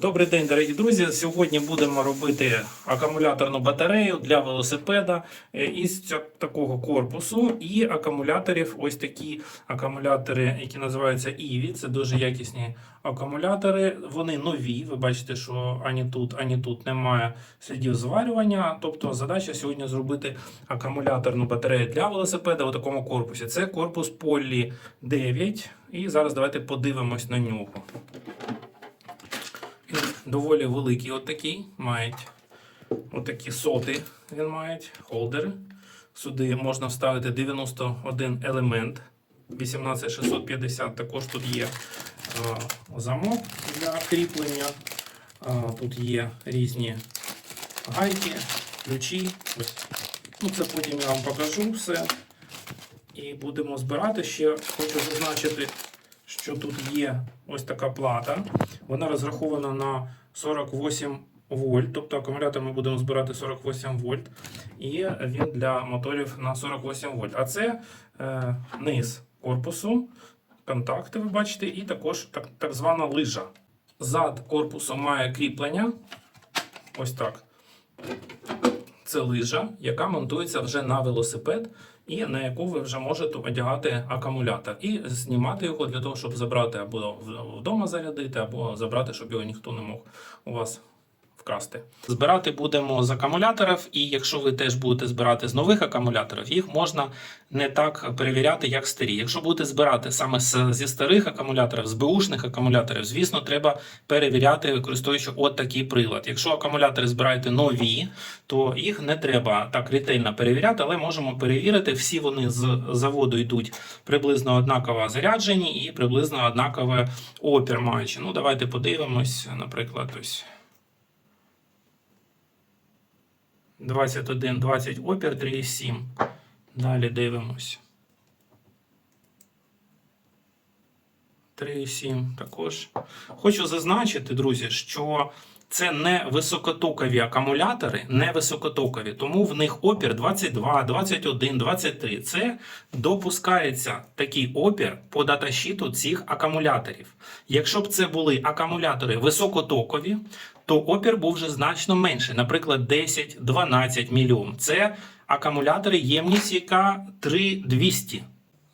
Добрий день, дорогі друзі. Сьогодні будемо робити акумуляторну батарею для велосипеда е, із такого корпусу і акумуляторів. Ось такі акумулятори, які називаються EVI. Це дуже якісні акумулятори. Вони нові. Ви бачите, що ані тут, ані тут немає слідів зварювання. Тобто задача сьогодні зробити акумуляторну батарею для велосипеда у такому корпусі. Це корпус Poly 9. І зараз давайте подивимось на нього. Доволі великий от такий, мають отакі соти, він мають, холдери. Сюди можна вставити 91 елемент. 18650 також тут є а, замок для кріплення. А, тут є різні гайки, ключі. Ось. Ну, це потім я вам покажу все. І будемо збирати. Ще хочу зазначити, що тут є ось така плата. Вона розрахована на 48 вольт, тобто акумулятор ми будемо збирати 48 вольт, і він для моторів на 48 вольт. А це е, низ корпусу, контакти, ви бачите, і також так, так звана лижа. Зад корпусу має кріплення. Ось так. Це лижа, яка монтується вже на велосипед, і на яку ви вже можете одягати акумулятор. І знімати його для того, щоб забрати або вдома зарядити, або забрати, щоб його ніхто не мог у вас вкрасти. Збирати будемо з акумуляторів, і якщо ви теж будете збирати з нових акумуляторів, їх можна не так перевіряти, як старі. Якщо будете збирати саме зі старих акумуляторів, з беушних акумуляторів, звісно, треба перевіряти, використовуючи от такий прилад. Якщо акумулятори збираєте нові, то їх не треба так ретельно перевіряти, але можемо перевірити. Всі вони з заводу йдуть приблизно однаково заряджені і приблизно однакове опір маючи. Ну, давайте подивимось, наприклад, ось. 21, 20 опір 3,7. Далі дивимось. 3,7 також. Хочу зазначити, друзі, що це не високотокові акумулятори, не високотокові, тому в них опір 22, 21, 23. Це допускається такий опір по даташіту цих акумуляторів. Якщо б це були акумулятори високотокові, то опір був вже значно менший, наприклад, 10-12 мільйон. Це акумулятори ємність, яка 3200.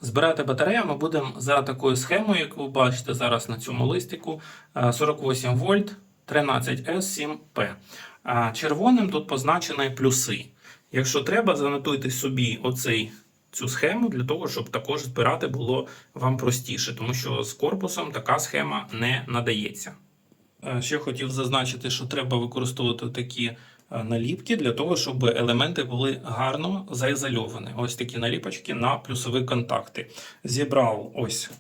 Збирати батарею ми будемо за такою схемою, як ви бачите зараз на цьому листику. Е, 48 вольт 13S7P. Червоним тут позначені плюси. Якщо треба, занотуйте собі оцей, цю схему для того, щоб також збирати було вам простіше, тому що з корпусом така схема не надається. Ще хотів зазначити, що треба використовувати такі наліпки для того, щоб елементи були гарно заізольовані. Ось такі наліпочки на плюсові контакти. Зібрав ось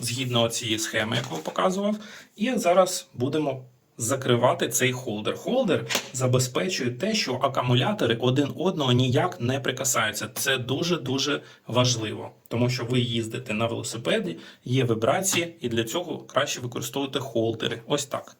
згідно цієї схеми, яку показував, і зараз будемо. Закривати цей холдер. Холдер забезпечує те, що акумулятори один одного ніяк не прикасаються. Це дуже дуже важливо, тому що ви їздите на велосипеді, є вібрації, і для цього краще використовувати холдери. Ось так.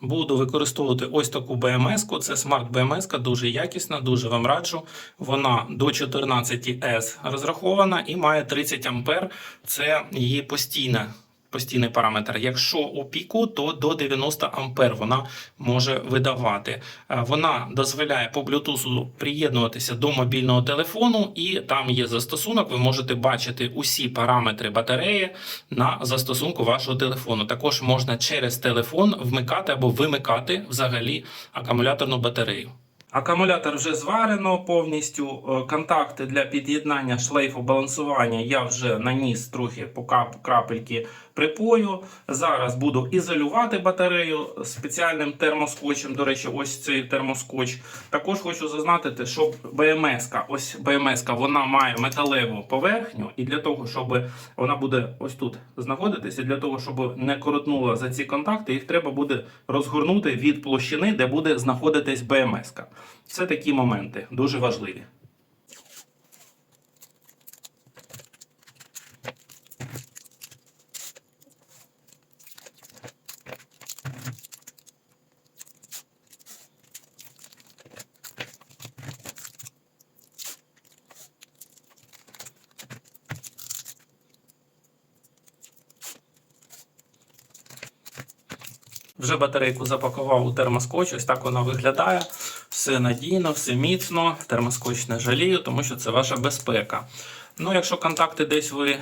Буду використовувати ось таку BMS-ку. Це смарт BMS, дуже якісна, дуже вам раджу. Вона до 14S розрахована і має 30 ампер. Це її постійна. Постійний параметр. Якщо у піку, то до 90 ампер вона може видавати. Е, Вона дозволяє по Bluetooth приєднуватися до мобільного телефону, і там є застосунок. Ви можете бачити усі параметри батареї на застосунку вашого телефону. Також можна через телефон вмикати або вимикати взагалі акумуляторну батарею. Акумулятор вже зварено повністю. Е, Контакти для під'єднання шлейфу балансування я вже наніс трохи по крапельки припою. Зараз буду ізолювати батарею спеціальним термоскотчем. До речі, ось цей термоскотч. Також хочу зазначити, що БМС, ось БМС, вона має металеву поверхню, і для того, щоб вона буде ось тут знаходитися, для того, щоб не коротнула за ці контакти, їх треба буде розгорнути від площини, де буде знаходитись БМС. Це такі моменти дуже важливі. Вже батарейку запакував у термоскотч, ось так вона виглядає. Все надійно, все міцно, термоскотч не жалію, тому що це ваша безпека. Ну, якщо контакти десь ви е,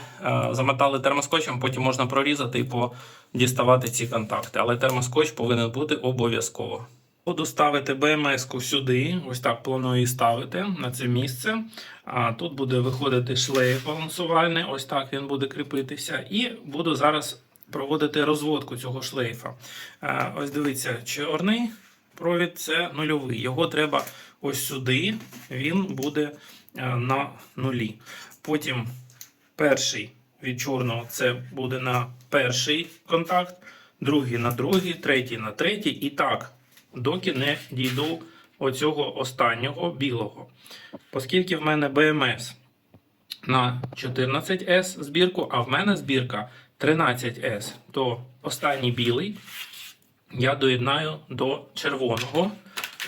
замотали термоскотчем, потім можна прорізати і подіставати ці контакти. Але термоскотч повинен бути обов'язково. Буду ставити БМС-ку сюди, ось так планую її ставити на це місце. А тут буде виходити шлейф балансувальний, ось так він буде кріпитися. І буду зараз проводити розводку цього шлейфа. Е, Ось дивіться, чорний провід це нульовий. Його треба ось сюди, він буде е, на нулі. Потім перший від чорного це буде на перший контакт, другий на другий, третій на третій. І так, доки не дійду оцього останнього білого. Оскільки в мене BMS на 14S збірку, а в мене збірка 13S, то останній білий я доєднаю до червоного.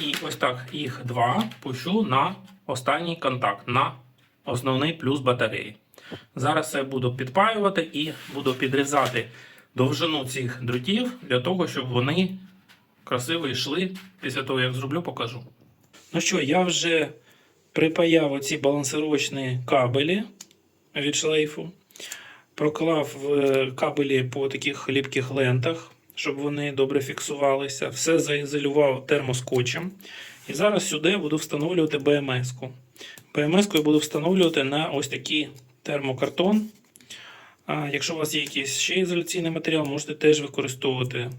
І ось так їх два пущу на останній контакт, на основний плюс батареї. Зараз я буду підпаювати і буду підрізати довжину цих дротів для того, щоб вони красиво йшли. Після того, як зроблю, покажу. Ну що, я вже припаяв оці балансировочні кабелі від шлейфу. Проклав е, кабелі по таких ліпких лентах, щоб вони добре фіксувалися. Все заізолював термоскотчем. І зараз сюди буду встановлювати БМС-ку. БМС-ку я буду встановлювати на ось такий термокартон. А якщо у вас є якийсь ще ізоляційний матеріал, можете теж використовувати.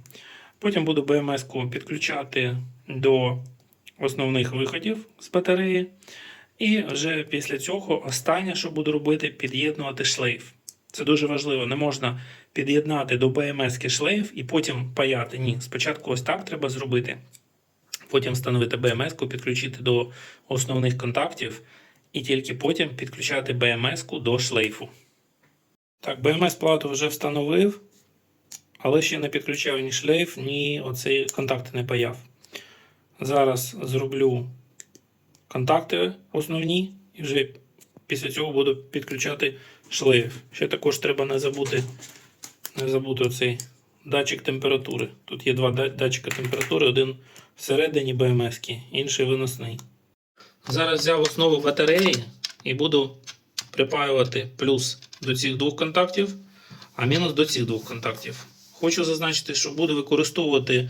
Потім буду БМС-ку підключати до основних виходів з батареї. І вже після цього останнє, що буду робити, під'єднувати шлейф. Це дуже важливо. Не можна під'єднати до БМС шлейф і потім паяти. Ні, спочатку ось так треба зробити. Потім встановити БМС, підключити до основних контактів, і тільки потім підключати БМС до шлейфу. Так, БМС плату вже встановив, але ще не підключав ні шлейф, ні оцей контакти не паяв. Зараз зроблю контакти основні і вже після цього буду підключати шлейф. Ще також треба не забути, не забути цей датчик температури. Тут є два да- датчика температури, один всередині БМС, інший виносний. Зараз взяв основу батареї і буду припаювати плюс до цих двох контактів, а мінус до цих двох контактів. Хочу зазначити, що буду використовувати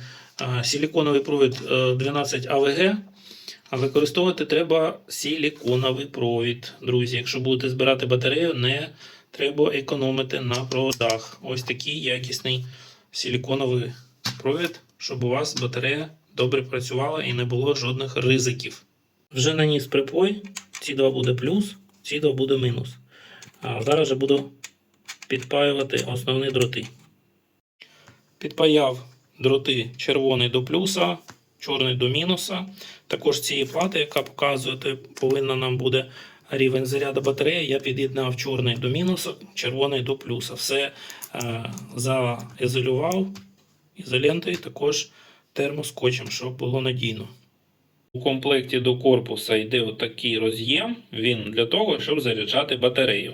силіконовий провід е, 12 АВГ. А використовувати треба силіконовий провід. Друзі, якщо будете збирати батарею, не треба економити на проводах. Ось такий якісний силіконовий провід, щоб у вас батарея добре працювала і не було жодних ризиків. Вже наніс припой, ці два буде плюс, ці два буде мінус. А зараз же буду підпаювати основні дроти. Підпаяв дроти червоний до плюса, чорний до мінуса. Також цієї плати, яка показує, повинна нам буде рівень заряду батареї. Я під'єднав чорний до мінуса, червоний до плюса. Все е, заізолював ізолентою, також термоскотчем, щоб було надійно. У комплекті до корпуса йде отакий роз'єм. Він для того, щоб заряджати батарею.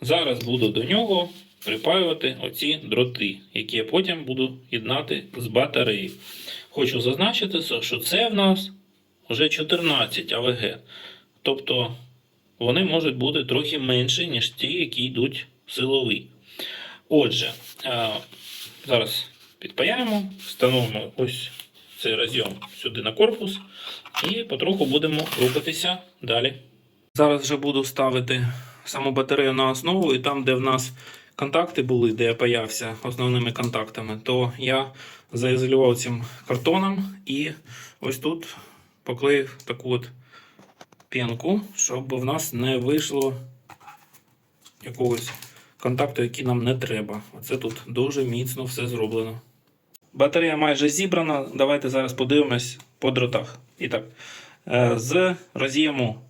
Зараз буду до нього припаювати оці дроти, які я потім буду єднати з батареєю. Хочу зазначити, що це в нас вже 14 АВГ. Тобто вони можуть бути трохи менші, ніж ті, які йдуть силові. Отже, зараз підпаяємо, встановимо ось цей розйом сюди на корпус і потроху будемо рухатися далі. Зараз вже буду ставити саму батарею на основу, і там, де в нас контакти були, де я паявся основними контактами, то я заізолював цим картоном і ось тут поклеїв таку от пінку, щоб в нас не вийшло якогось контакту, який нам не треба. Оце тут дуже міцно все зроблено. Батарея майже зібрана. Давайте зараз подивимось по дротах. І так, е, з роз'єму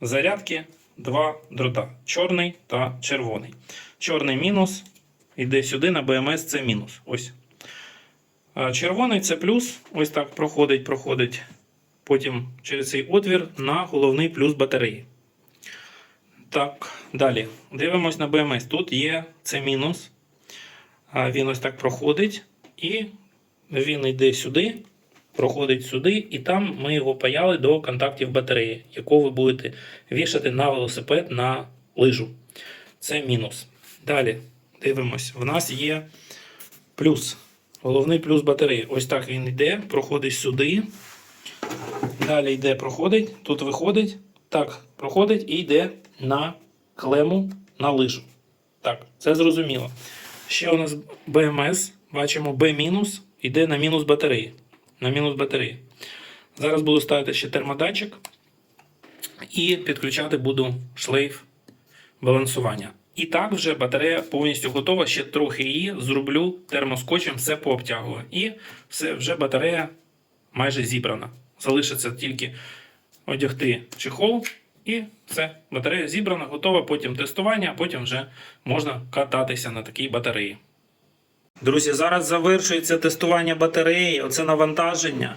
зарядки два дрота: чорний та червоний. Чорний мінус йде сюди на БМС, це мінус. Ось. Червоний це плюс. Ось так проходить, проходить. Потім через цей отвір на головний плюс батареї. Так, далі. Дивимось на БМС. Тут є це мінус. Він ось так проходить і він йде сюди, проходить сюди, і там ми його паяли до контактів батареї, яку ви будете вішати на велосипед на лижу. Це мінус. Далі дивимось. В нас є плюс. Головний плюс батареї. Ось так він йде, проходить сюди. Далі йде, проходить, тут виходить, так, проходить і йде на клему на лижу. Так, це зрозуміло. Ще у нас БМС, бачимо B- йде на мінус батареї. На мінус батареї. Зараз буду ставити ще термодатчик і підключати буду шлейф балансування. І так вже батарея повністю готова. Ще трохи її зроблю термоскотчем, все пообтягую. І все, вже батарея майже зібрана. Залишиться тільки одягти чехол, і все, батарея зібрана, готова. Потім тестування, а потім вже можна кататися на такій батареї. Друзі, зараз завершується тестування батареї. Оце навантаження.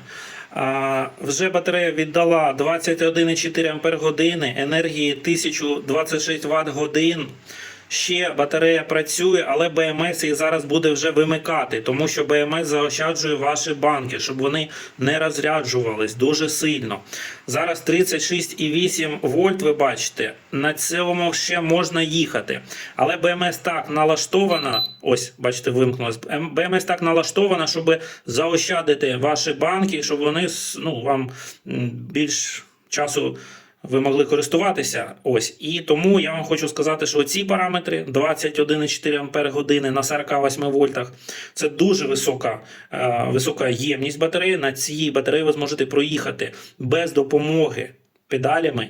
А, вже батарея віддала 21,4 Ампер енергії 1026 Вт годин. Ще батарея працює, але БМС її зараз буде вже вимикати, тому що БМС заощаджує ваші банки, щоб вони не розряджувались дуже сильно. Зараз 36,8 вольт, ви бачите. На цьому ще можна їхати. Але БМС так налаштована. Ось, бачите, вимкнулась. М- БМС так налаштована, щоб заощадити ваші банки, щоб вони ну, вам більш часу ви могли користуватися. Ось. І тому я вам хочу сказати, що ці параметри 21,4 Ампер години на 48 вольтах це дуже висока, е, висока ємність батареї. На цій батареї ви зможете проїхати без допомоги педалями.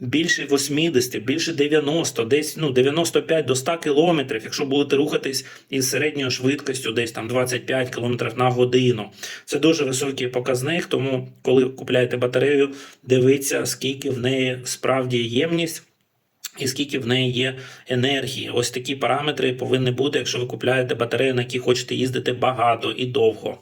Більше 80, більше 90, десь ну 95 до 100 кілометрів, якщо будете рухатись із середньою швидкістю, десь там 25 кілометрів на годину. Це дуже високий показник. Тому, коли купляєте батарею, дивіться, скільки в неї справді ємність. І скільки в неї є енергії. Ось такі параметри повинні бути, якщо ви купляєте батарею, на якій хочете їздити багато і довго.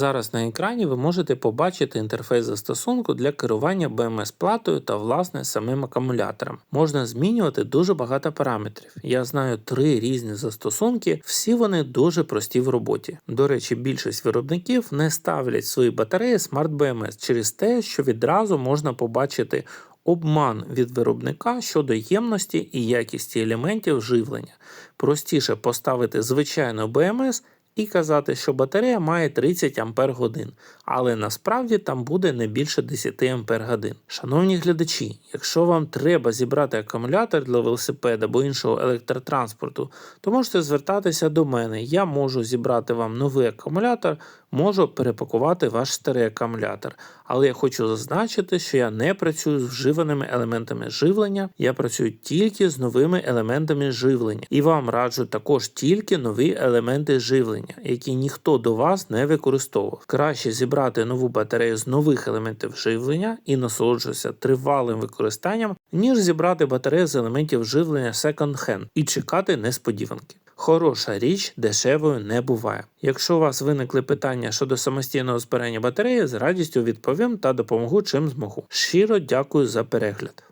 Зараз на екрані ви можете побачити інтерфейс застосунку для керування BMS-платою та власне самим акумулятором. Можна змінювати дуже багато параметрів. Я знаю три різні застосунки, всі вони дуже прості в роботі. До речі, більшість виробників не ставлять свої батареї Smart BMS через те, що відразу можна побачити обман від виробника щодо ємності і якісті елементів живлення. Простіше поставити звичайну BMS і казати, що батарея має 30 Ампер годин, але насправді там буде не більше 10 Ампер годин. Шановні глядачі, якщо вам треба зібрати акумулятор для велосипеда або іншого електротранспорту, то можете звертатися до мене. Я можу зібрати вам новий акумулятор, можу перепакувати ваш старий акумулятор. Але я хочу зазначити, що я не працюю з вживаними елементами живлення, я працюю тільки з новими елементами живлення. І вам раджу також тільки нові елементи живлення, які ніхто до вас не використовував. Краще зібрати нову батарею з нових елементів живлення і насолоджуватися тривалим використанням, ніж зібрати батарею з елементів живлення секонд-хенд і чекати несподіванки. Хороша річ дешевою не буває. Якщо у вас виникли питання щодо самостійного збирання батареї, з радістю відповім та допомогу чим змогу. Щиро дякую за перегляд.